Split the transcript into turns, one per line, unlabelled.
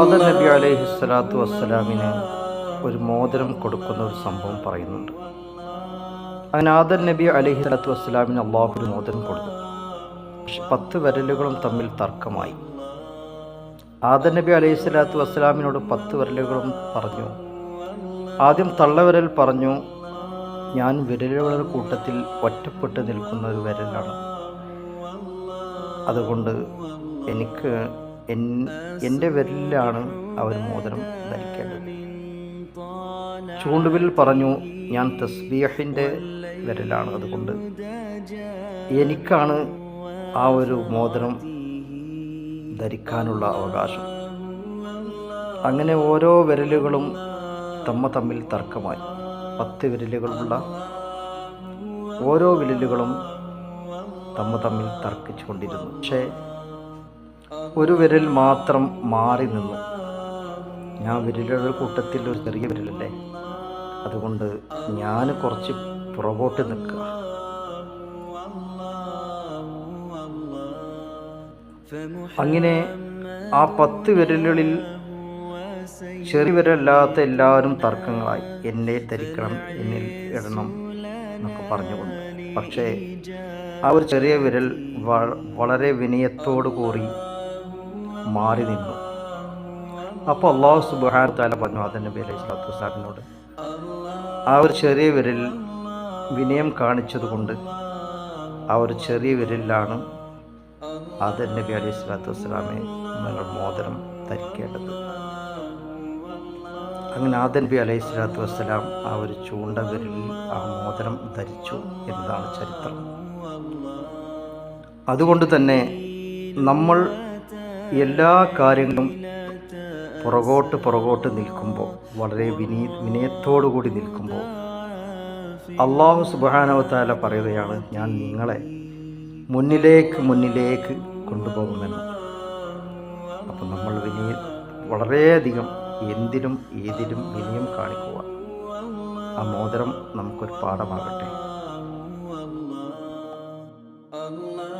ആദം നബി അലൈഹി സ്വലാത്തു വസ്സലാമിന് ഒരു മോതിരം കൊടുക്കുന്ന ഒരു സംഭവം പറയുന്നുണ്ട്. അങ്ങനെ ആദർ നബി അലൈഹി സ്വലാത്തു വസ്സലാമിന് അള്ളാഹു ഒരു മോതിരം കൊടുത്തു. പക്ഷെ പത്ത് വിരലുകളും തമ്മിൽ തർക്കമായി. ആദർ നബി അലൈഹി സ്വലാത്തു വസ്സലാമിനോട് പത്ത് വിരലുകളും പറഞ്ഞു. ആദ്യം തള്ളവിരൽ പറഞ്ഞു ഞാൻ വിരലുകളുടെ കൂട്ടത്തിൽ ഒറ്റപ്പെട്ട് നിൽക്കുന്ന ഒരു വിരലാണ്. അതുകൊണ്ട് എനിക്ക് എന്റെ വിരലിലാണ് അവർ മോതിരം ധരിക്കേണ്ടത്. ചൂണ്ടുവിരൽ പറഞ്ഞു ഞാൻ തസ്ബീഹിന്റെ വിരലാണ് അതുകൊണ്ട് എനിക്കാണ് ആ ഒരു മോതിരം ധരിക്കാനുള്ള അവകാശം. അങ്ങനെ ഓരോ വിരലുകളും തമ്മ തമ്മിൽ തർക്കമായി. പത്ത് വിരലുകളുള്ള ഓരോ വിരലുകളും തമ്മ തമ്മിൽ തർക്കിച്ചുകൊണ്ടിരുന്നു. പക്ഷേ ഒരു വിരൽ മാത്രം മാറി നിന്നു. ഞാൻ വിരലുകളുടെ കൂട്ടത്തിൽ ഒരു ചെറിയ വിരലല്ലേ? അതുകൊണ്ട് ഞാൻ കുറച്ച് പുറകോട്ട് നിൽക്കുക. അങ്ങനെ ആ പത്ത് വിരലുകളിൽ ചെറിയ വിരലല്ലാത്ത എല്ലാവരും തർക്കങ്ങളായി എന്നെ ധരിക്കണം എന്നിൽ ഇടണം എന്നൊക്കെ പറഞ്ഞുകൊണ്ട്. പക്ഷേ ആ ഒരു ചെറിയ വിരൽ വളരെ വിനയത്തോടു കൂടി മാറി നിന്നു. അപ്പോൾ അള്ളാഹു സുബാൻ താല പറഞ്ഞു അതെ നബി അലൈഹി സ്വലാത്തു വസ്സലാമിനോട്. ആ ഒരു ചെറിയ വിരൽ വിനയം കാണിച്ചതുകൊണ്ട് ആ ഒരു ചെറിയ വിരലിലാണ് അതെ നബി അലൈഹി സ്വലാത്തു വസ്സലാമെ നിങ്ങൾ മോതിരം ധരിക്കേണ്ടത്. അങ്ങനെ ആദൻ നബി അലൈഹി സ്വലാത്തു വസ്സലാം ആ ഒരു ചൂണ്ട വിരലിൽ ആ മോതിരം ധരിച്ചു എന്നതാണ് ചരിത്രം. അതുകൊണ്ട് തന്നെ നമ്മൾ എല്ലാ കാര്യങ്ങളും പുറകോട്ട് പുറകോട്ട് നിൽക്കുമ്പോൾ വളരെ വിനീ വിനയത്തോടുകൂടി നിൽക്കുമ്പോൾ അള്ളാഹു സുബാനവത്താല പറയുകയാണ് ഞാൻ നിങ്ങളെ മുന്നിലേക്ക് മുന്നിലേക്ക് കൊണ്ടുപോകുമെന്ന്. അപ്പം നമ്മൾ വിനയ വളരെയധികം എന്തിനും ഏതിലും വിനയം കാണിക്കുക. ആ മോതിരം നമുക്കൊരു പാഠമാകട്ടെ. Allah